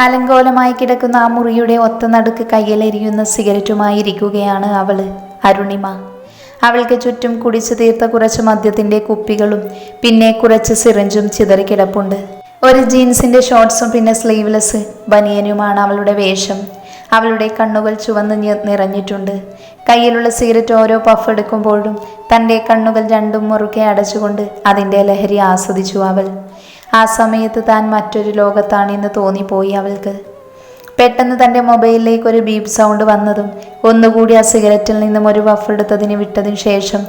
അലങ്കോലമായി കിടക്കുന്ന ആ മുറിയുടെ ഒത്ത നടുക്ക് കയ്യിലെരിയുന്ന സിഗരറ്റുമായി ഇരിക്കുകയാണ് അവൾ. അരുണിമ. അവൾക്ക് ചുറ്റും കുടിച്ചു തീർത്ത കുറച്ച് മദ്യത്തിന്റെ കുപ്പികളും പിന്നെ കുറച്ച് സിറിഞ്ചും ചിതറിക്കിടപ്പുണ്ട് ഒരു ജീൻസിന്റെ ഷോർട്ട്സും പിന്നെ സ്ലീവ്ലെസ് ബനിയനുമാണ് അവളുടെ വേഷം. അവളുടെ കണ്ണുകൾ ചുവന്ന് നിറഞ്ഞിട്ടുണ്ട്. കയ്യിലുള്ള സിഗരറ്റ് ഓരോ പഫ് എടുക്കുമ്പോഴും തന്റെ കണ്ണുകൾ രണ്ടും മുറുകെ അടച്ചുകൊണ്ട് അതിന്റെ ലഹരി ആസ്വദിച്ചു അവൾ. ആ സമയത്ത് താൻ മറ്റൊരു ലോകത്താണെന്ന് തോന്നിപ്പോയി അവൾക്ക്. പെട്ടെന്ന് തന്റെ മൊബൈലിലേക്ക് ഒരു ബീപ് സൗണ്ട് വന്നതും ഒന്നുകൂടി ആ സിഗരറ്റിൽ നിന്നും ഒരു വഫ് എടുത്തതിന് വിട്ടതിന് ശേഷം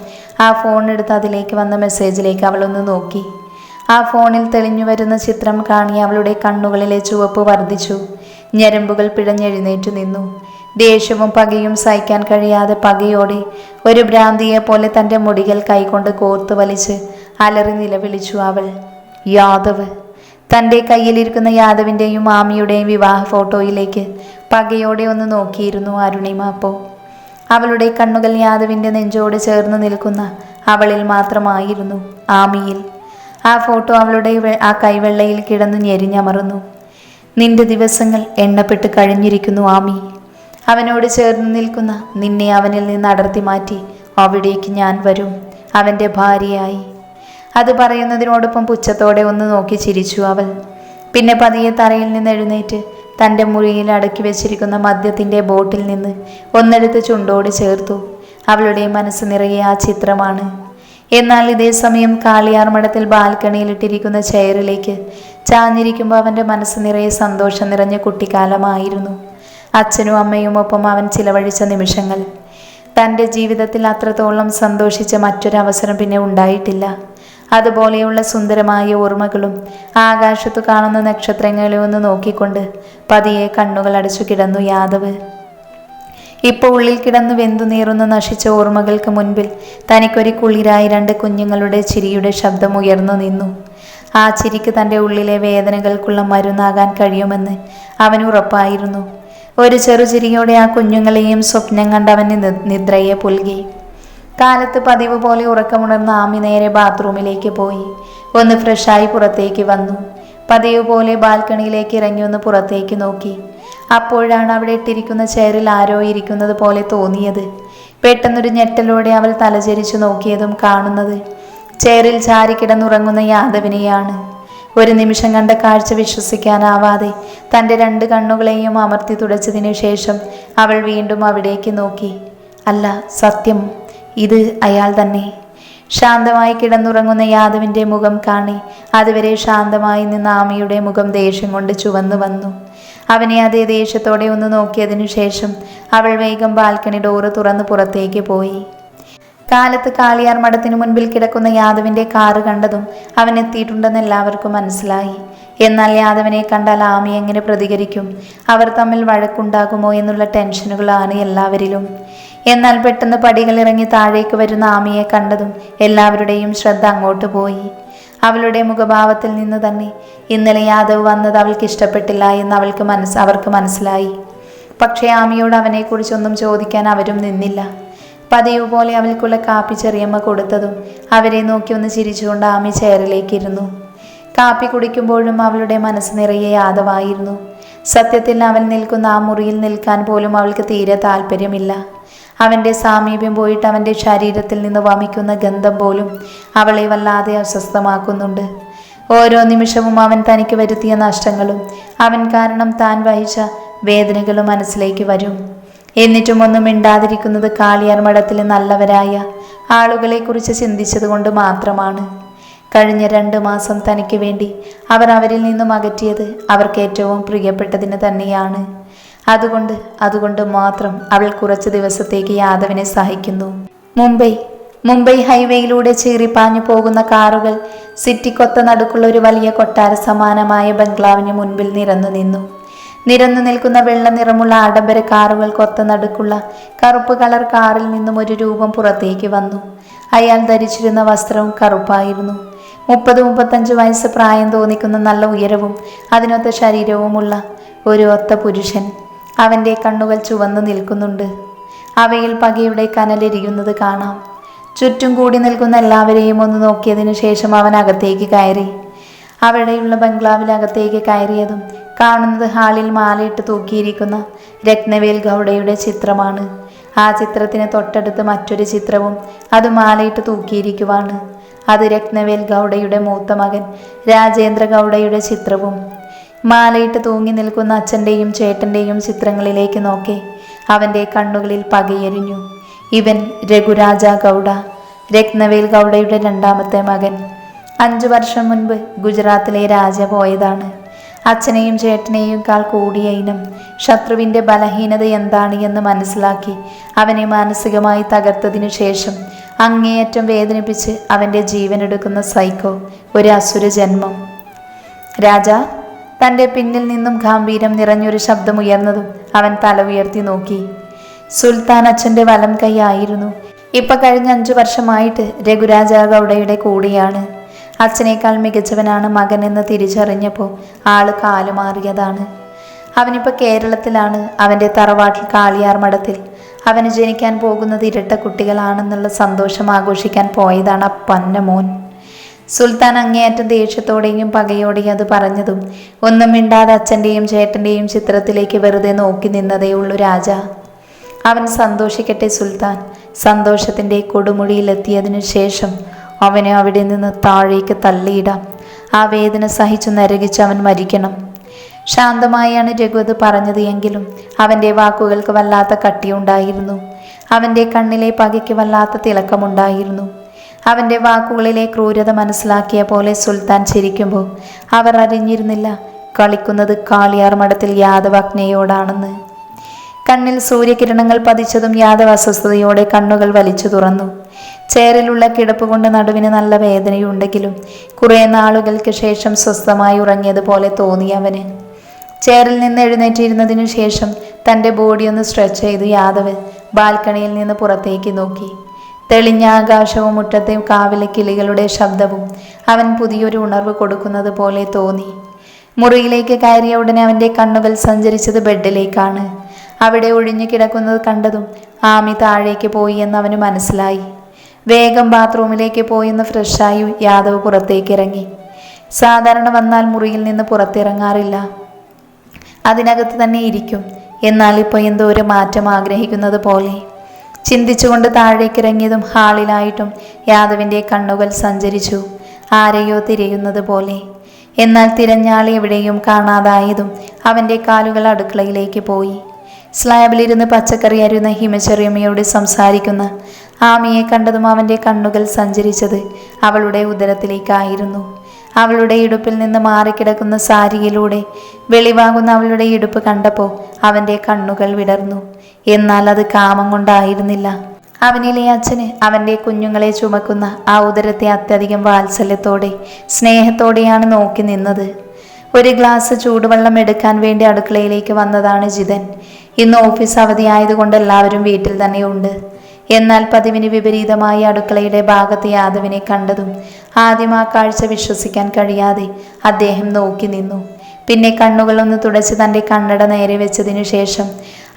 ആ ഫോൺ എടുത്ത് അതിലേക്ക് വന്ന മെസ്സേജിലേക്ക് അവളൊന്ന് നോക്കി. ആ ഫോണിൽ തെളിഞ്ഞു വരുന്ന ചിത്രം കാണി അവളുടെ കണ്ണുകളിലെ ചുവപ്പ് വർദ്ധിച്ചു. ഞരമ്പുകൾ പിഴഞ്ഞെഴുന്നേറ്റ് നിന്നു. ദേഷ്യവും പകയും സഹിക്കാൻ കഴിയാതെ പകയോടെ ഒരു ഭ്രാന്തിയെ പോലെ തന്റെ മുടികൾ കൈകൊണ്ട് കോർത്തു വലിച്ച് അലറി നിലവിളിച്ചു അവൾ. യാദവ്. തന്റെ കയ്യിലിരിക്കുന്ന യാദവിന്റെയും മാമിയുടെയും വിവാഹ ഫോട്ടോയിലേക്ക് പകയോടെ ഒന്ന് നോക്കിയിരുന്നു അരുണിമ അപ്പോൾ അവളുടെ കണ്ണുകൾ യാദവിന്റെ നെഞ്ചോട് ചേർന്ന് നിൽക്കുന്ന അവളിൽ മാത്രമായിരുന്നു ആമിയിൽ. ആ ഫോട്ടോ അവളുടെ ആ കൈവെള്ളയിൽ കിടന്ന് ഞെരിഞ്ഞമർന്നു നിന്റെ ദിവസങ്ങൾ എണ്ണപ്പെട്ട് കഴിഞ്ഞിരിക്കുന്നു ആമി. അവനോട് ചേർന്ന് നിൽക്കുന്ന നിന്നെ അവനിൽ നിന്ന് അടർത്തി മാറ്റി അവിടേക്ക് ഞാൻ വരും. അവന്റെ ഭാര്യയായി. അത് പറയുന്നതിനോടൊപ്പം പുച്ഛത്തോടെ ഒന്ന് നോക്കി ചിരിച്ചു അവൾ. പിന്നെ പതിയെ തറയിൽ നിന്ന് എഴുന്നേറ്റ് തന്റെ മുറിയിൽ അടക്കി വെച്ചിരിക്കുന്ന മദ്യത്തിന്റെ ബോട്ടിൽ നിന്ന് ഒന്നെടുത്ത് ചുണ്ടോട് ചേർത്തു. അവളുടെ മനസ്സ് നിറയെ ആ ചിത്രമാണ്. എന്നാൽ ഇതേ സമയം കാളിയാർ മഠത്തിൽ ബാൽക്കണിയിലിട്ടിരിക്കുന്ന ചെയറിലേക്ക് ചാഞ്ഞിരിക്കുമ്പോൾ അവന്റെ മനസ്സ് നിറയെ സന്തോഷം നിറഞ്ഞ കുട്ടിക്കാലമായിരുന്നു. അച്ഛനും അമ്മയും ഒപ്പം അവൻ ചിലവഴിച്ച നിമിഷങ്ങൾ. തന്റെ ജീവിതത്തിൽ അത്രത്തോളം സന്തോഷിച്ച മറ്റൊരവസരം പിന്നെ ഉണ്ടായിട്ടില്ല. അതുപോലെയുള്ള സുന്ദരമായ ഓർമ്മകളും ആകാശത്തു കാണുന്ന നക്ഷത്രങ്ങളെ ഒന്ന് നോക്കിക്കൊണ്ട് പതിയെ കണ്ണുകൾ അടച്ചു കിടന്നു യാദവ്. ഇപ്പോൾ ഉള്ളിൽ കിടന്നു വെന്തു നീറുന്ന നശിച്ച ഓർമ്മകൾക്ക് മുൻപിൽ തനിക്കൊരു കുളിരായി രണ്ട് കുഞ്ഞുങ്ങളുടെ ചിരിയുടെ ശബ്ദം ഉയർന്നു നിന്നു. ആ ചിരിക്ക് തന്റെ ഉള്ളിലെ വേദനകൾക്കുള്ള മരുന്നാകാൻ കഴിയുമെന്ന് അവന് ഉറപ്പായിരുന്നു. ഒരു ചെറുചിരിയോടെ ആ കുഞ്ഞുങ്ങളെയും സ്വപ്നം കണ്ട് അവന് നി- നിദ്രയെ പുൽകി. കാലത്ത് പതിവ് പോലെ ഉറക്കമുണർന്ന ആമി നേരെ ബാത്റൂമിലേക്ക് പോയി. ഒന്ന് ഫ്രഷായി പുറത്തേക്ക് വന്നു. പതിവ് പോലെ ബാൽക്കണിയിലേക്ക് ഇറങ്ങി ഒന്ന് പുറത്തേക്ക് നോക്കി. അപ്പോഴാണ് അവിടെ ഇട്ടിരിക്കുന്ന ചെയറിൽ ആരോ ഇരിക്കുന്നത് പോലെ തോന്നിയത്. പെട്ടെന്നൊരു ഞെട്ടലോടെ അവൾ തലചരിച്ചു നോക്കിയതും കാണുന്നത്. ചെയറിൽ ചാരി കിടന്നുറങ്ങുന്ന യാദവിനെയാണ്. ഒരു നിമിഷം കണ്ട കാഴ്ച വിശ്വസിക്കാനാവാതെ തന്റെ രണ്ട് കണ്ണുകളെയും അമർത്തി തുടച്ചതിനു ശേഷം അവൾ വീണ്ടും അവിടേക്ക് നോക്കി. അല്ല സത്യം. ഇത് അയാൾ തന്നെ. ശാന്തമായി കിടന്നുറങ്ങുന്ന യാദവിന്റെ മുഖം കാണി. അതുവരെ ശാന്തമായി നിന്ന ആമയുടെ മുഖം ദേഷ്യം കൊണ്ട് ചുവന്നു വന്നു. അവനെ അതേ ദേഷ്യത്തോടെ ഒന്ന് നോക്കിയതിനു ശേഷം അവൾ വേഗം ബാൽക്കണി ഡോറ് തുറന്ന് പുറത്തേക്ക് പോയി. കാലത്ത് കാളിയാർ മഠത്തിനു മുൻപിൽ കിടക്കുന്ന യാദവിന്റെ കാറ് കണ്ടതും അവൻ എത്തിയിട്ടുണ്ടെന്ന് എല്ലാവർക്കും മനസ്സിലായി. എന്നാൽ യാദവനെ കണ്ടാൽ ആമി എങ്ങനെ പ്രതികരിക്കും? അവർ തമ്മിൽ വഴക്കുണ്ടാകുമോ എന്നുള്ള ടെൻഷനുകളാണ് എല്ലാവരിലും. എന്നാൽ പെട്ടെന്ന് പടികൾ ഇറങ്ങി താഴേക്ക് വരുന്ന ആമിയെ കണ്ടതും എല്ലാവരുടെയും ശ്രദ്ധ അങ്ങോട്ട് പോയി. അവളുടെ മുഖഭാവത്തിൽ നിന്ന് തന്നെ ഇന്നലെ യാദവ് വന്നത് അവൾക്ക് ഇഷ്ടപ്പെട്ടില്ല എന്ന് അവൾക്ക് മനസ്സ് അവർക്ക് മനസ്സിലായി. പക്ഷേ ആമിയോട് അവനെക്കുറിച്ചൊന്നും ചോദിക്കാൻ അവരും നിന്നില്ല. പതിവ് പോലെ അവൾക്കുള്ള കാപ്പി ചെറിയമ്മ കൊടുത്തതും അവരെ നോക്കി ഒന്ന് ചിരിച്ചുകൊണ്ട് ആമി ചേരലേക്കിരുന്നു കാപ്പി കുടിക്കുമ്പോഴും അവളുടെ മനസ്സ് നിറയെ യാദവായിരുന്നു. സത്യത്തിൽ അവൻ നിൽക്കുന്ന ആ മുറിയിൽ നിൽക്കാൻ പോലും അവൾക്ക് തീരെ താല്പര്യമില്ല അവന്റെ സാമീപ്യം പോയിട്ട് അവന്റെ ശരീരത്തിൽ നിന്ന് വമിക്കുന്ന ഗന്ധം പോലും അവളെ വല്ലാതെ അസ്വസ്ഥമാക്കുന്നുണ്ട്. ഓരോ നിമിഷവും അവൻ തനിക്ക് വരുത്തിയ നഷ്ടങ്ങളും അവൻ കാരണം താൻ വഹിച്ച വേദനകളും മനസ്സിലേക്ക് വരും. എന്നിട്ടും ഒന്നും മിണ്ടാതിരിക്കുന്നത് കാളിയാർ മഠത്തിലെ നല്ലവരായ ആളുകളെക്കുറിച്ച് ചിന്തിച്ചതുകൊണ്ട് മാത്രമാണ്. കഴിഞ്ഞ രണ്ട് മാസം തനിക്ക് വേണ്ടി അവർ അവരിൽ നിന്നും അകറ്റിയത് അവർക്ക് ഏറ്റവും പ്രിയപ്പെട്ടതിന് തന്നെയാണ്. അതുകൊണ്ട് അതുകൊണ്ട് മാത്രം അവൾ കുറച്ച് ദിവസത്തേക്ക് യാദവിനെ സഹിക്കുന്നു. മുംബൈ മുംബൈ ഹൈവേയിലൂടെ ചീറിപ്പാഞ്ഞു പോകുന്ന കാറുകൾ സിറ്റിക്കൊത്ത നടുക്കുള്ള ഒരു വലിയ കൊട്ടാര സമാനമായ ബംഗ്ലാവിന് മുൻപിൽ നിരന്നു നിന്നു. നിരന്നു നിൽക്കുന്ന വെള്ള നിറമുള്ള ആഡംബര കാറുകൾ കൊത്ത നടുക്കുള്ള കറുപ്പ് കളർ കാറിൽ നിന്നും ഒരു രൂപം പുറത്തേക്ക് വന്നു. അയാൾ ധരിച്ചിരുന്ന വസ്ത്രവും കറുപ്പായിരുന്നു. മുപ്പത് മുപ്പത്തഞ്ച് വയസ്സ് പ്രായം തോന്നിക്കുന്ന നല്ല ഉയരവും അതിനൊത്ത ശരീരവുമുള്ള ഒരു ഒത്ത പുരുഷൻ അവന്റെ കണ്ണുകൾ ചുവന്നു നിൽക്കുന്നുണ്ട്. അവയിൽ പകയുടെ കനലെരിയുന്നത് കാണാം. ചുറ്റും കൂടി നിൽക്കുന്ന എല്ലാവരെയും ഒന്ന് നോക്കിയതിനു ശേഷം അവൻ അകത്തേക്ക് കയറി. അവിടെയുള്ള ബംഗ്ലാവിലകത്തേക്ക് കയറിയതും കാണുന്നത് ഹാളിൽ മാലയിട്ട് തൂക്കിയിരിക്കുന്ന രത്നവേൽ ഗൗഡയുടെ ചിത്രമാണ്. ആ ചിത്രത്തിന് തൊട്ടടുത്ത് മറ്റൊരു ചിത്രവും അത് മാലയിട്ട് തൂക്കിയിരിക്കുവാണ്. അത് രത്നവേൽ ഗൗഡയുടെ മൂത്ത മകൻ രാജേന്ദ്ര ഗൗഡയുടെ ചിത്രവും. മാലയിട്ട് തൂങ്ങി നിൽക്കുന്ന അച്ഛന്റെയും ചേട്ടന്റെയും ചിത്രങ്ങളിലേക്ക് നോക്കി. അവന്റെ കണ്ണുകളിൽ പകയെരിഞ്ഞു. ഇവൻ രഘുരാജ ഗൗഡ രത്നവേൽ ഗൗഡയുടെ രണ്ടാമത്തെ മകൻ. അഞ്ചു വർഷം മുൻപ് ഗുജറാത്തിലെ രാജ പോയതാണ്. അച്ഛനെയും ചേട്ടനെയും കാൾ കൂടിയ ഇനം ശത്രുവിന്റെ ബലഹീനത എന്താണ് എന്ന് മനസ്സിലാക്കി അവനെ മാനസികമായി തകർത്തതിനു ശേഷം അങ്ങേയറ്റം വേദനിപ്പിച്ച് അവന്റെ ജീവനെടുക്കുന്ന സൈക്കോ ഒരു അസുര ജന്മം. രാജ തന്റെ പിന്നിൽ നിന്നും ഗാംഭീരം നിറഞ്ഞൊരു ശബ്ദമുയർന്നതും അവൻ തല ഉയർത്തി നോക്കി. സുൽത്താൻ അച്ഛന്റെ വലം കൈയായിരുന്നു ഇപ്പൊ കഴിഞ്ഞ അഞ്ചു വർഷമായിട്ട് രഘുരാജ ഗൗഡയുടെ കൂടിയാണ്. അച്ഛനേക്കാൾ മികച്ചവനാണ് മകൻ എന്ന് തിരിച്ചറിഞ്ഞപ്പോൾ ആൾ കാലുമാറിയതാണ്. അവനിപ്പോൾ കേരളത്തിലാണ്. അവന്റെ തറവാട്ടിൽ കാളിയാർ മഠത്തിൽ. അവന് ജനിക്കാൻ പോകുന്നത് ഇരട്ട കുട്ടികളാണെന്നുള്ള സന്തോഷം ആഘോഷിക്കാൻ പോയതാണ് പന്നമോൻ മോൻ. സുൽത്താൻ അങ്ങേയറ്റം ദേഷ്യത്തോടെയും പകയോടെയും അത് പറഞ്ഞതും ഒന്നും മിണ്ടാതെ അച്ഛന്റെയും ചേട്ടന്റെയും ചിത്രത്തിലേക്ക് വെറുതെ നോക്കി നിന്നതേ ഉള്ളൂ രാജ. അവൻ സന്തോഷിക്കട്ടെ സുൽത്താൻ. സന്തോഷത്തിന്റെ കൊടുമുടിയിലെത്തിയതിനു ശേഷം അവനെ അവിടെ നിന്ന് താഴേക്ക് തള്ളിയിടാം. ആ വേദന സഹിച്ചു നരകിച്ച് അവൻ മരിക്കണം. ശാന്തമായാണ് രഘുവത് പറഞ്ഞത് എങ്കിലും അവന്റെ വാക്കുകൾക്ക് വല്ലാത്ത കട്ടിയുണ്ടായിരുന്നു. അവന്റെ കണ്ണിലെ പകയ്ക്ക് വല്ലാത്ത തിളക്കമുണ്ടായിരുന്നു. അവന്റെ വാക്കുകളിലെ ക്രൂരത മനസ്സിലാക്കിയ പോലെ സുൽത്താൻ ചിരിക്കുമ്പോൾ അവർ അറിഞ്ഞിരുന്നില്ല കളിക്കുന്നത് കാളിയാർ മഠത്തിൽ യാദവാഗ്നയോടാണെന്ന്. കണ്ണിൽ സൂര്യകിരണങ്ങൾ പതിച്ചതും യാദവ് അസ്വസ്ഥതയോടെ കണ്ണുകൾ വലിച്ചു തുറന്നു. ചേരലുള്ള കിടപ്പ് കൊണ്ട് നടുവിന് നല്ല വേദനയുണ്ടെങ്കിലും കുറേ നാളുകൾക്ക് ശേഷം സ്വസ്ഥമായി ഉറങ്ങിയതുപോലെ തോന്നി അവന്. ചേരിൽ നിന്ന് എഴുന്നേറ്റിരുന്നതിനു ശേഷം തന്റെ ബോഡി ഒന്ന് സ്ട്രെച്ച് ചെയ്ത് യാദവ് ബാൽക്കണിയിൽ നിന്ന് പുറത്തേക്ക് നോക്കി. തെളിഞ്ഞ ആകാശവും മുറ്റത്തെ കാവിലെ കിളികളുടെ ശബ്ദവും അവൻ പുതിയൊരു ഉണർവ് കൊടുക്കുന്നത് പോലെ തോന്നി. മുറിയിലേക്ക് കയറിയ ഉടനെ അവന്റെ കണ്ണുകൾ സഞ്ചരിച്ചത് ബെഡിലേക്കാണ്. അവിടെ ഒഴിഞ്ഞു കിടക്കുന്നത് കണ്ടതും ആമി താഴേക്ക് പോയി എന്ന് അവന് മനസ്സിലായി. വേഗം ബാത്റൂമിലേക്ക് പോയെന്ന് ഫ്രഷായി യാദവ് പുറത്തേക്ക് ഇറങ്ങി സാധാരണ വന്നാൽ മുറിയിൽ നിന്ന് പുറത്തിറങ്ങാറില്ല. അതിനകത്ത് തന്നെ ഇരിക്കും. എന്നാൽ ഇപ്പോൾ എന്തോ ഒരു മാറ്റം ആഗ്രഹിക്കുന്നത് പോലെ. ചിന്തിച്ചുകൊണ്ട് താഴേക്കിറങ്ങിയതും ഹാളിലായിട്ടും യാദവിന്റെ കണ്ണുകൾ സഞ്ചരിച്ചു. ആരെയോ തിരയുന്നത് പോലെ. എന്നാൽ തിരഞ്ഞാളി എവിടെയും കാണാതായതും അവന്റെ കാലുകൾ അടുക്കളയിലേക്ക് പോയി. സ്ലാബിലിരുന്ന് പച്ചക്കറി അരുന്ന ഹിമചെറിയമ്മയോട് സംസാരിക്കുന്ന ആമിയെ കണ്ടതും അവന്റെ കണ്ണുകൾ സഞ്ചരിച്ചത് അവളുടെ ഉദരത്തിലേക്കായിരുന്നു. അവളുടെ ഇടുപ്പിൽ നിന്ന് മാറിക്കിടക്കുന്ന സാരിയിലൂടെ വെളിവാകുന്ന അവളുടെ ഇടുപ്പ് കണ്ടപ്പോൾ അവന്റെ കണ്ണുകൾ വിടർന്നു. എന്നാൽ അത് കാമം കൊണ്ടായിരുന്നില്ല. അവനിലെ അച്ഛന് അവന്റെ കുഞ്ഞുങ്ങളെ ചുമക്കുന്ന ആ ഉദരത്തെ അത്യധികം വാത്സല്യത്തോടെ സ്നേഹത്തോടെയാണ് നോക്കി നിന്നത്. ഒരു ഗ്ലാസ് ചൂടുവെള്ളം എടുക്കാൻ വേണ്ടി അടുക്കളയിലേക്ക് വന്നതാണ് ജിതൻ. ഇന്ന് ഓഫീസ് അവധിയായതുകൊണ്ട് എല്ലാവരും വീട്ടിൽ തന്നെയുണ്ട്. എന്നാൽ പതിവിന് വിപരീതമായി അടുക്കളയുടെ ഭാഗത്ത് യാദവിനെ കണ്ടതും ആദ്യം ആ കാഴ്ച വിശ്വസിക്കാൻ കഴിയാതെ അദ്ദേഹം നോക്കി നിന്നു. പിന്നെ കണ്ണുകളൊന്ന് തുടച്ച് തന്റെ കണ്ണട നേരെ വെച്ചതിനു ശേഷം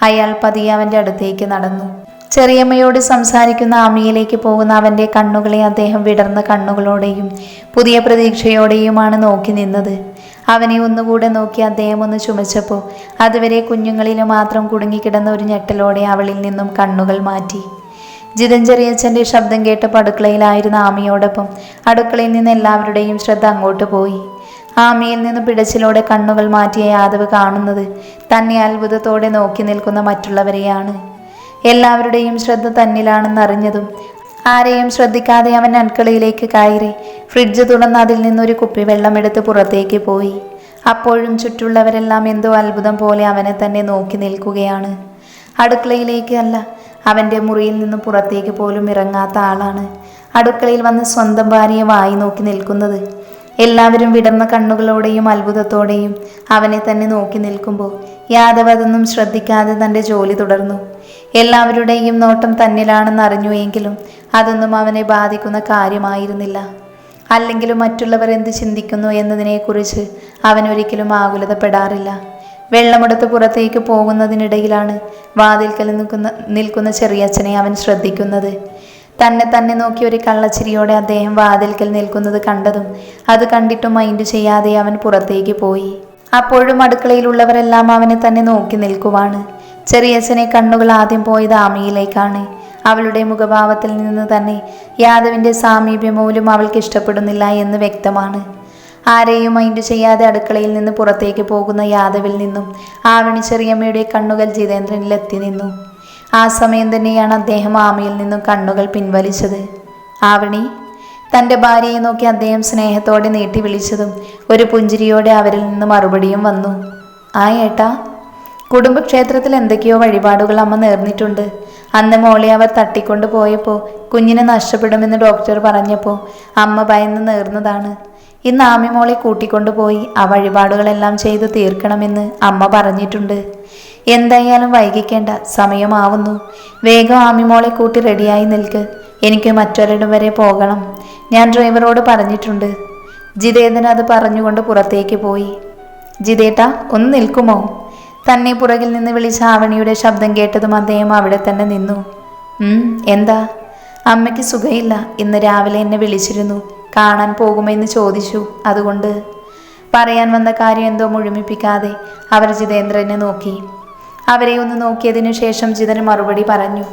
അയാൾ പതിയെ അവന്റെ അടുത്തേക്ക് നടന്നു. ചെറിയമ്മയോട് സംസാരിക്കുന്ന അമ്മയിലേക്ക് പോകുന്ന അവന്റെ കണ്ണുകളെ അദ്ദേഹം വിടർന്ന കണ്ണുകളോടെയും പുതിയ പ്രതീക്ഷയോടെയുമാണ് നോക്കി നിന്നത്. അവനെ ഒന്നുകൂടെ നോക്കി അദ്ദേഹം ഒന്ന് ചുമച്ചപ്പോൾ അതുവരെ കുഞ്ഞുങ്ങളിൽ മാത്രം കുടുങ്ങിക്കിടന്ന ഒരു ഞെട്ടലോടെ അവളിൽ നിന്നും കണ്ണുകൾ മാറ്റി. ജിതൻ ചെറിയച്ഛന്റെ ശബ്ദം കേട്ടപ്പോൾ അടുക്കളയിലായിരുന്ന ആമിയോടൊപ്പം അടുക്കളയിൽ നിന്ന് എല്ലാവരുടെയും ശ്രദ്ധ അങ്ങോട്ട് പോയി. ആമിയിൽ നിന്ന് പിടച്ചിലോടെ കണ്ണുകൾ മാറ്റിയ യാദവ് കാണുന്നത് തന്നെ അത്ഭുതത്തോടെ നോക്കി നിൽക്കുന്ന മറ്റുള്ളവരെയാണ്. എല്ലാവരുടെയും ശ്രദ്ധ തന്നിലാണെന്ന് അറിഞ്ഞതും ആരെയും ശ്രദ്ധിക്കാതെ അവൻ അടുക്കളയിലേക്ക് കയറി ഫ്രിഡ്ജ് തുറന്ന് അതിൽ നിന്നൊരു കുപ്പി വെള്ളമെടുത്ത് പുറത്തേക്ക് പോയി. അപ്പോഴും ചുറ്റുള്ളവരെല്ലാം എന്തോ അത്ഭുതം പോലെ അവനെ തന്നെ നോക്കി നിൽക്കുകയാണ്. അടുക്കളയിലേക്ക് അല്ല അവന്റെ മുറിയിൽ നിന്ന് പുറത്തേക്ക് പോലും ഇറങ്ങാത്ത ആളാണ്. അടുക്കളയിൽ വന്ന് സ്വന്തം ഭാര്യയെ വായി നോക്കി നിൽക്കുന്നത് എല്ലാവരും വിടർന്ന കണ്ണുകളോടെയും അത്ഭുതത്തോടെയും അവനെ തന്നെ നോക്കി നിൽക്കുമ്പോൾ യാദവ് അതൊന്നും ശ്രദ്ധിക്കാതെ തന്റെ ജോലി തുടർന്നു. എല്ലാവരുടെയും നോട്ടം തന്നിലാണെന്ന് അറിഞ്ഞു എങ്കിലും അതൊന്നും അവനെ ബാധിക്കുന്ന കാര്യമായിരുന്നില്ല. അല്ലെങ്കിലും മറ്റുള്ളവർ എന്ത് ചിന്തിക്കുന്നു എന്നതിനെക്കുറിച്ച് അവൻ ഒരിക്കലും ആകുലതപ്പെടാറില്ല. വെള്ളമെടുത്ത് പുറത്തേക്ക് പോകുന്നതിനിടയിലാണ് വാതിൽക്കൽ നിൽക്കുന്ന നിൽക്കുന്ന ചെറിയച്ഛനെ അവൻ ശ്രദ്ധിക്കുന്നത്. തന്നെ തന്നെ നോക്കി ഒരു കള്ളച്ചിരിയോടെ അദ്ദേഹം വാതിൽക്കൽ നിൽക്കുന്നത് കണ്ടതും അത് കണ്ടിട്ടും മൈൻഡ് ചെയ്യാതെ അവൻ പുറത്തേക്ക് പോയി. അപ്പോഴും അടുക്കളയിലുള്ളവരെല്ലാം അവനെ തന്നെ നോക്കി നിൽക്കുവാണ്. ചെറിയച്ഛനെ കണ്ണുകൾ ആദ്യം പോയത് ആമിയിലേക്കാണ്. അവളുടെ മുഖഭാവത്തിൽ നിന്ന് തന്നെ യാദവിന്റെ സാമീപ്യം പോലും അവൾക്ക് ഇഷ്ടപ്പെടുന്നില്ല എന്ന് വ്യക്തമാണ്. ആരെയും മൈൻഡ് ചെയ്യാതെ അടുക്കളയിൽ നിന്ന് പുറത്തേക്ക് പോകുന്ന യാദവിൽ നിന്നും ആവണി ചെറിയമ്മയുടെ കണ്ണുകൾ ജിതേന്ദ്രനിലെത്തി നിന്നു. ആ സമയം തന്നെയാണ് അദ്ദേഹം ആമയിൽ നിന്നും കണ്ണുകൾ പിൻവലിച്ചത്. ആവണി തന്റെ ഭാര്യയെ നോക്കി അദ്ദേഹം സ്നേഹത്തോടെ നീട്ടി വിളിച്ചതും ഒരു പുഞ്ചിരിയോടെ അവരിൽ നിന്ന് മറുപടിയും വന്നു. ആ ഏട്ടാ കുടുംബക്ഷേത്രത്തിൽ എന്തൊക്കെയോ വഴിപാടുകൾ അമ്മ നേർന്നിട്ടുണ്ട്. അന്ന് മോളെ അവർ തട്ടിക്കൊണ്ട് പോയപ്പോൾ കുഞ്ഞിനെ നഷ്ടപ്പെടുമെന്ന് ഡോക്ടർ പറഞ്ഞപ്പോൾ അമ്മ ഭയന്ന് നേർന്നതാണ്. ഇന്ന് ആമി മോളെ കൂട്ടിക്കൊണ്ടുപോയി ആ വഴിപാടുകളെല്ലാം ചെയ്ത് തീർക്കണമെന്ന് അമ്മ പറഞ്ഞിട്ടുണ്ട്. എന്തായാലും വൈകിക്കേണ്ട സമയമാവുന്നു. വേഗം ആമിമോളെ കൂട്ടി റെഡിയായി നിൽക്ക്. എനിക്ക് മറ്റൊരിടം വരെ പോകണം. ഞാൻ ഡ്രൈവറോട് പറഞ്ഞിട്ടുണ്ട്. ജിതേന്ദ്രൻ അത് പറഞ്ഞുകൊണ്ട് പുറത്തേക്ക് പോയി. ജിതേട്ട ഒന്ന് നിൽക്കുമോ? തന്നെ പുറകിൽ നിന്ന് വിളിച്ച ആവണിയുടെ ശബ്ദം കേട്ടതും അദ്ദേഹം അവിടെ തന്നെ നിന്നു. എന്താ? അമ്മയ്ക്ക് സുഖയില്ല. ഇന്ന് രാവിലെ എന്നെ വിളിച്ചിരുന്നു. കാണാൻ പോകുമെന്ന് ചോദിച്ചു. അതുകൊണ്ട് പറയാൻ വന്ന കാര്യം എന്തോ മുഴുമിപ്പിക്കാതെ അവർ ജിതേന്ദ്രനെ നോക്കി. അവരെ ഒന്ന് നോക്കിയതിനു ശേഷം ജിതന് മറുപടി പറഞ്ഞു.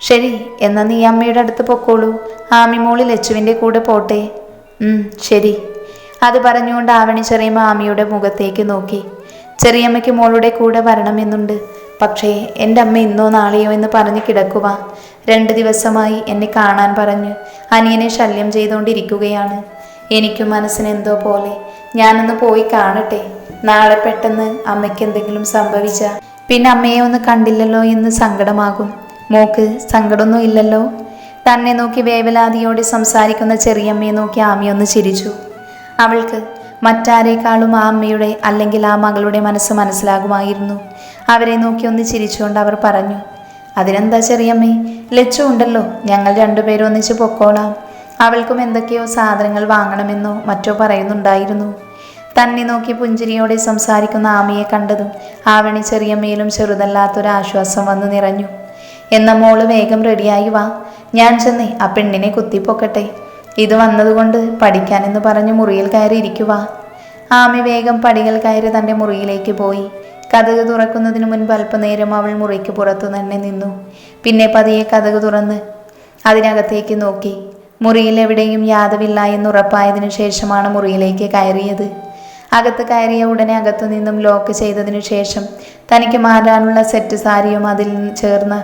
ശരി എന്നാ നീ അമ്മയുടെ അടുത്ത് പൊക്കോളൂ. ആമിമോളി ലച്ചുവിന്റെ കൂടെ പോട്ടെ. ശരി. അത് പറഞ്ഞുകൊണ്ട് ആവണി ചെറിയമ്മ ആമിയുടെ മുഖത്തേക്ക് നോക്കി. ചെറിയമ്മയ്ക്ക് മോളുടെ കൂടെ വരണമെന്നുണ്ട് പക്ഷേ എന്റെ അമ്മ ഇന്നോ നാളെയോ എന്ന് പറഞ്ഞ് കിടക്കുക രണ്ട് ദിവസമായി എന്നെ കാണാൻ പറഞ്ഞ്. അനിയനെ ശല്യം ചെയ്തുകൊണ്ടിരിക്കുകയാണ്. എനിക്കും മനസ്സിന് എന്തോ പോലെ. ഞാനൊന്ന് പോയി കാണട്ടെ. നാളെ പെട്ടെന്ന് അമ്മയ്ക്ക് എന്തെങ്കിലും സംഭവിച്ച പിന്നെ അമ്മയെ ഒന്ന് കണ്ടില്ലല്ലോ എന്ന് സങ്കടമാകും. മോക്ക് സങ്കടമൊന്നും ഇല്ലല്ലോ. തന്നെ നോക്കി വേവലാതിയോടെ സംസാരിക്കുന്ന ചെറിയമ്മയെ നോക്കി ആമിയൊന്ന് ചിരിച്ചു. അവൾക്ക് മറ്റാരേക്കാളും ആ അമ്മയുടെ അല്ലെങ്കിൽ ആ മകളുടെ മനസ്സ് മനസ്സിലാകുമായിരുന്നു. അവരെ നോക്കി ഒന്ന് ചിരിച്ചുകൊണ്ട് അവർ പറഞ്ഞു അതിനെന്താ ചെറിയമ്മേ ലച്ചു ഉണ്ടല്ലോ. ഞങ്ങൾ രണ്ടുപേരും ഒന്നിച്ച് പൊക്കോളാം. അവൾക്കും എന്തൊക്കെയോ സാധനങ്ങൾ വാങ്ങണമെന്നോ മറ്റോ പറയുന്നുണ്ടായിരുന്നു. തന്നെ നോക്കി പുഞ്ചിരിയോടെ സംസാരിക്കുന്ന ആമിയെ കണ്ടതും ആവണി ചെറിയമ്മയിലും ചെറുതല്ലാത്തൊരു ആശ്വാസം വന്നു നിറഞ്ഞു. എന്ന മോൾ വേഗം റെഡിയായി വാ. ഞാൻ ചെന്നേ ആ പെണ്ണിനെ കുത്തിപ്പൊക്കട്ടെ. ഇത് വന്നതുകൊണ്ട് പഠിക്കാനെന്ന് പറഞ്ഞ് മുറിയിൽ കയറി ഇരിക്കുക ആമി വേഗം പടികൾ കയറി തന്റെ മുറിയിലേക്ക് പോയി. കഥക് തുറക്കുന്നതിന് മുൻപ് അല്പനേരം അവൾ മുറിക്ക് പുറത്തു തന്നെ നിന്നു. പിന്നെ പതിയെ കഥക് തുറന്ന് അതിനകത്തേക്ക് നോക്കി. മുറിയിൽ എവിടെയും യാദവില്ല എന്ന് ഉറപ്പായതിനു ശേഷമാണ് മുറിയിലേക്ക് കയറിയത്. അകത്ത് കയറിയ ഉടനെ അകത്തു നിന്നും ലോക്ക് ചെയ്തതിനു ശേഷം തനിക്ക് മാറാനുള്ള സെറ്റ് സാരിയും അതിൽ ചേർന്ന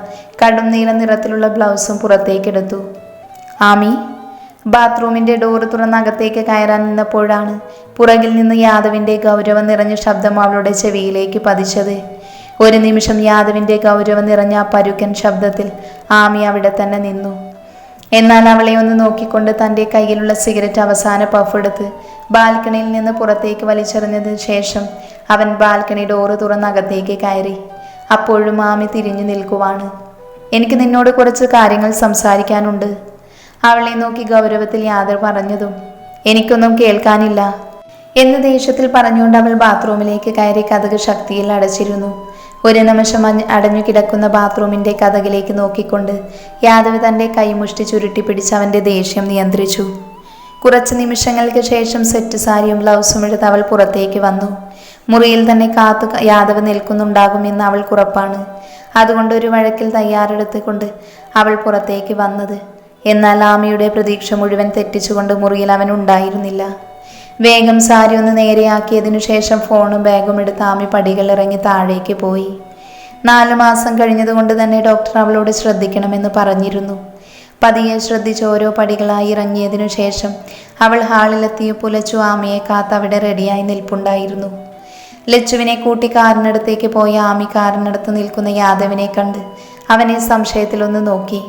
കടും നീല നിറത്തിലുള്ള ബ്ലൗസും പുറത്തേക്കെടുത്തു. ആമി ബാത്റൂമിന്റെ ഡോറ് തുറന്ന് അകത്തേക്ക് കയറാൻ നിന്നപ്പോഴാണ് പുറകിൽ നിന്ന് യാദവിന്റെ ഗൗരവം നിറഞ്ഞ ശബ്ദം അവളുടെ ചെവിയിലേക്ക് പതിച്ചത്. ഒരു നിമിഷം യാദവിന്റെ ഗൗരവം നിറഞ്ഞ ആ പരുക്കൻ ശബ്ദത്തിൽ ആമി അവിടെ തന്നെ നിന്നു. എന്നാൽ അവളെ ഒന്ന് നോക്കിക്കൊണ്ട് തന്റെ കയ്യിലുള്ള സിഗരറ്റ് അവസാന പഫ് എടുത്ത് ബാൽക്കണിയിൽ നിന്ന് പുറത്തേക്ക് വലിച്ചെറിഞ്ഞതിന് ശേഷം അവൻ ബാൽക്കണി ഡോറ് തുറന്ന് അകത്തേക്ക് കയറി. അപ്പോഴും മാമി തിരിഞ്ഞു നിൽക്കുവാണ്. എനിക്ക് നിന്നോട് കുറച്ച് കാര്യങ്ങൾ സംസാരിക്കാനുണ്ട്. അവളെ നോക്കി ഗൗരവത്തിൽ യാതൊരു പറഞ്ഞതും എനിക്കൊന്നും കേൾക്കാനില്ല. എന്ന് ദേഷ്യത്തിൽ പറഞ്ഞുകൊണ്ട് അവൾ ബാത്റൂമിലേക്ക് കയറി കഥക് ശക്തിയിൽ അടച്ചിരുന്നു. ഒരു നിമിഷം അടഞ്ഞു കിടക്കുന്ന ബാത്റൂമിന്റെ കഥകിലേക്ക് നോക്കിക്കൊണ്ട് യാദവ് തന്റെ കൈമുഷ്ടി ചുരുട്ടി പിടിച്ച് അവന്റെ ദേഷ്യം നിയന്ത്രിച്ചു. കുറച്ച് നിമിഷങ്ങൾക്ക് ശേഷം സെറ്റ് സാരിയും ബ്ലൗസും എടുത്ത് അവൾ പുറത്തേക്ക് വന്നു. മുറിയിൽ തന്നെ കാത്തു യാദവ് നിൽക്കുന്നുണ്ടാകുമെന്ന് അവൾക്കുറപ്പാണ് അതുകൊണ്ട് ഒരു വഴക്കിൽ തയ്യാറെടുത്തുകൊണ്ട് അവൾ പുറത്തേക്ക് വന്നത്. എന്നാൽ ആമയുടെ പ്രതീക്ഷ മുഴുവൻ തെറ്റിച്ചുകൊണ്ട് മുറിയിൽ അവൻ ഉണ്ടായിരുന്നില്ല. വേഗം സാരി ഒന്ന് നേരെയാക്കിയതിനു ശേഷം ഫോണും ബാഗും എടുത്ത് ആമി പടികൾ ഇറങ്ങി താഴേക്ക് പോയി. നാലു മാസം കഴിഞ്ഞതുകൊണ്ട് തന്നെ ഡോക്ടർ അവളോട് ശ്രദ്ധിക്കണമെന്ന് പറഞ്ഞിരുന്നു. പതിയെ ശ്രദ്ധിച്ച് ഓരോ പടികളായി ഇറങ്ങിയതിനു ശേഷം അവൾ ഹാളിലെത്തി പുലച്ചു ആമിയെ കാത്ത് അവിടെ റെഡിയായി നിൽപ്പുണ്ടായിരുന്നു. ലച്ചുവിനെ കൂട്ടി കാറിനടുത്തേക്ക് പോയ ആമി കാറിനടുത്ത് നിൽക്കുന്ന യാദവിനെ കണ്ട് അവനെ സംശയത്തിലൊന്ന് നോക്കി.